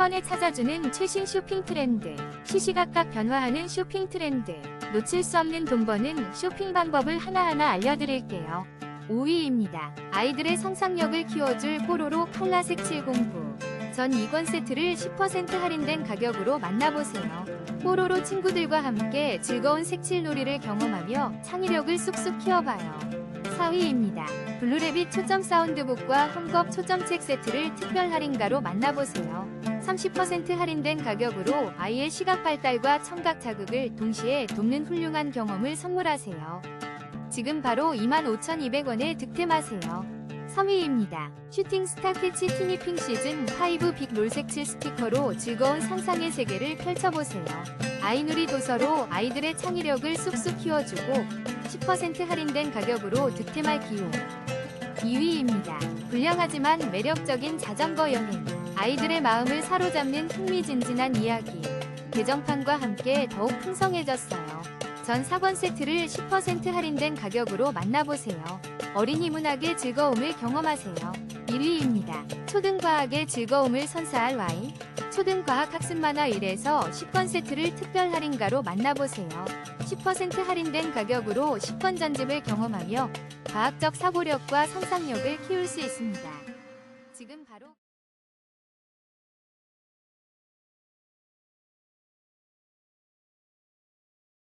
번에 찾아주는 최신 쇼핑 트렌드, 시시각각 변화하는 쇼핑 트렌드, 놓칠 수 없는 돈 버는 쇼핑 방법을 하나하나 알려드릴게요. 5위입니다. 아이들의 상상력을 키워줄 뽀로로 콜라 색칠 공부. 전 2권 세트를 10% 할인된 가격으로 만나보세요. 뽀로로 친구들과 함께 즐거운 색칠 놀이를 경험하며 창의력을 쑥쑥 키워봐요. 4위입니다. 블루레빗 초점 사운드북과 헝겊 초점책 세트를 특별 할인가로 만나보세요. 30% 할인된 가격으로 아이의 시각 발달과 청각 자극을 동시에 돕는 훌륭한 경험을 선물하세요. 지금 바로 25,200원에 득템하세요. 3위입니다. 슈팅 스타 캐치 티니핑 시즌 5 빅 롤 색칠 스티커로 즐거운 상상의 세계를 펼쳐보세요. 아이누리 도서로 아이들의 창의력을 쑥쑥 키워주고 10% 할인된 가격으로 득템할 기호. 2위입니다. 불량하지만 매력적인 자전거 여행. 아이들의 마음을 사로잡는 흥미진진한 이야기. 개정판과 함께 더욱 풍성해졌어요. 전 4권 세트를 10% 할인된 가격으로 만나보세요. 어린이 문학의 즐거움을 경험하세요. 1위입니다. 초등과학의 즐거움을 선사할 와인. 초등과학 학습 만화 1에서 10권 세트를 특별 할인가로 만나보세요. 10% 할인된 가격으로 10권 전집을 경험하며 과학적 사고력과 상상력을 키울 수 있습니다. 지금 바로